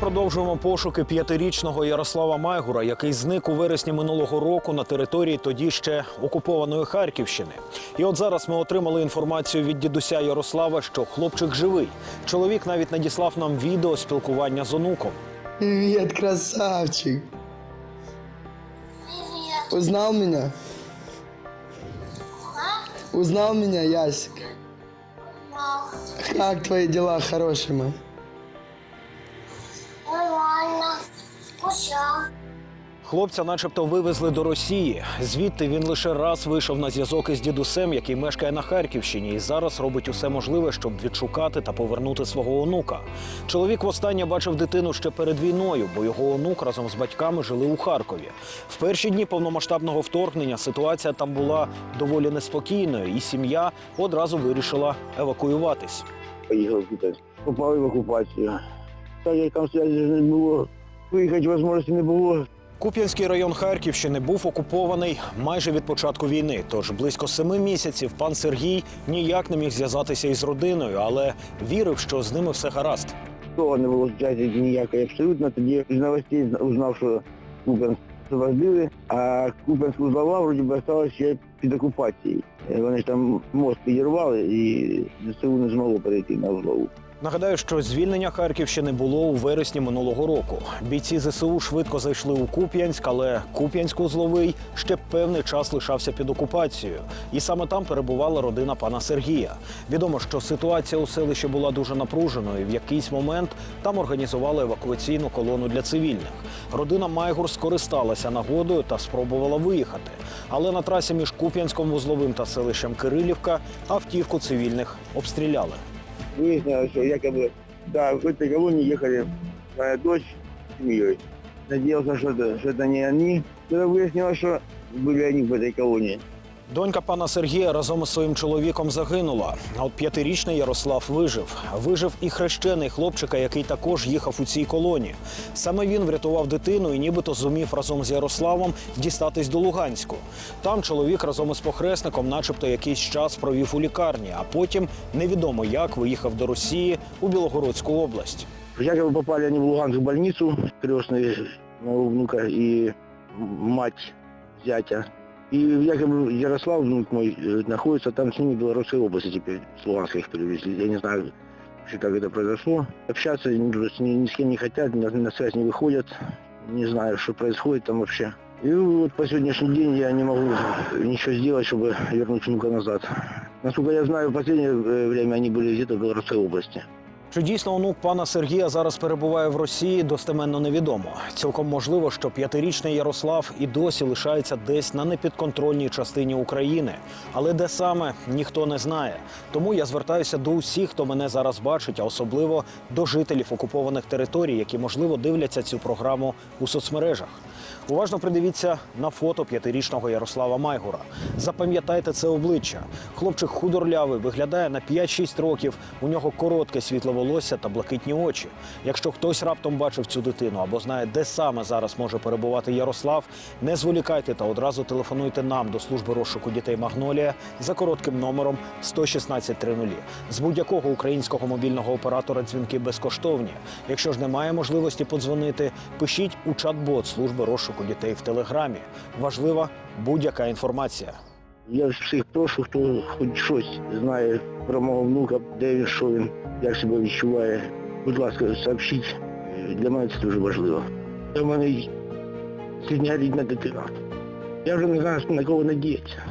Продовжуємо пошуки п'ятирічного Ярослава Майгура, який зник у вересні минулого року на території тоді ще окупованої Харківщини. І от зараз ми отримали інформацію від дідуся Ярослава, що хлопчик живий. Чоловік навіть надіслав нам відео спілкування з онуком. Привет, красавчик. Привет. Узнал меня? А? Узнал меня, Ясик? Мам, Как твои дела, хороший мой? Хлопця, начебто, вивезли до Росії. Звідти він лише раз вийшов на зв'язок із дідусем, який мешкає на Харківщині, і зараз робить усе можливе, щоб відшукати та повернути свого онука. Чоловік востаннє бачив дитину ще перед війною, бо його онук разом з батьками жили у Харкові. В перші дні повномасштабного вторгнення ситуація там була доволі неспокійною, і сім'я одразу вирішила евакуюватись. поїхав туди. Попав в окупацію. Так як там зв'язку не було, виїхати можливості не було. Куп'янський район Харківщини був окупований майже від початку війни. Тож близько семи місяців пан Сергій ніяк не міг зв'язатися із родиною, але вірив, що з ними все гаразд. Того не було зв'язку ніякої абсолютно. Тоді з новостей узнав, що Куп'янськ освободили, а Куп'янську узлова вроді би осталось ще під окупацією. Е, Вони ж там мост підірвали і ЗСУ не змогло перейти на узлову. Нагадаю, що звільнення Харківщини було у вересні минулого року. Бійці ЗСУ швидко зайшли у Куп'янськ, але Куп'янськ-Узловий ще певний час лишався під окупацією. І саме там перебувала родина пана Сергія. Відомо, що ситуація у селищі була дуже напруженою. В якийсь момент там організували евакуаційну колону для цивільних. Родина Майгур скористалася нагодою та спробувала виїхати. Але на трасі між Куп'янськом вузловим та селищем Кирилівка автівку цивільних обстріляли. Выяснилось, что якобы, да, в этой колонии ехали моя дочь с семьей. Надеялся, что это, что это не они. Когда выяснилось, что были они в этой колонии. Донька пана Сергія разом із своїм чоловіком загинула. А от п'ятирічний Ярослав вижив. Вижив і хрещений хлопчика, який також їхав у цій колоні. Саме він врятував дитину і нібито зумів разом з Ярославом дістатись до Луганську. Там чоловік разом із похресником, начебто, якийсь час провів у лікарні, а потім невідомо як виїхав до Росії у Білогородську область. Якобы попали они в Луганск в больницу, крестные моего внука и мать зятя. И якобы Ярослав, внук мой, э, находится там с ними в Белорусской области теперь, с Луганска их перевезли. Я не знаю, вообще, как это произошло. Общаться ни, ни- ни с кем не хотят, ни на, на связь не выходят. Не знаю, что происходит там вообще. И вот по сегодняшний день я не могу ничего сделать, чтобы вернуть внука назад. Насколько я знаю, в последнее э, время они были где-то в Белорусской области. Чи дійсно онук пана Сергія зараз перебуває в Росії, достеменно невідомо. Цілком можливо, що п'ятирічний Ярослав і досі лишається десь на непідконтрольній частині України. Але де саме ніхто не знає. Тому я звертаюся до усіх, хто мене зараз бачить, а особливо до жителів окупованих територій, які можливо дивляться цю програму у соцмережах. Уважно придивіться на фото п'ятирічного Ярослава Майгура. Запам'ятайте це обличчя. Хлопчик худорлявий, виглядає на 5-6 років. У нього коротке світле волосся та блакитні очі. Якщо хтось раптом бачив цю дитину або знає, де саме зараз може перебувати Ярослав, не зволікайте та одразу телефонуйте нам до служби розшуку дітей Магнолія за коротким номером 11630. З будь-якого українського мобільного оператора дзвінки безкоштовні. Якщо ж немає можливості подзвонити, пишіть у чат-бот служби розшуку дітей в телеграмі. Важлива будь-яка інформація. Я всіх прошу, хто хоч щось знає про мого внука, де він, що він, як себе відчуває. Будь ласка, сообщіть. Для мене це дуже важливо. У мене сьогодні рідна дитина. Я вже не знаю, на кого надіятися.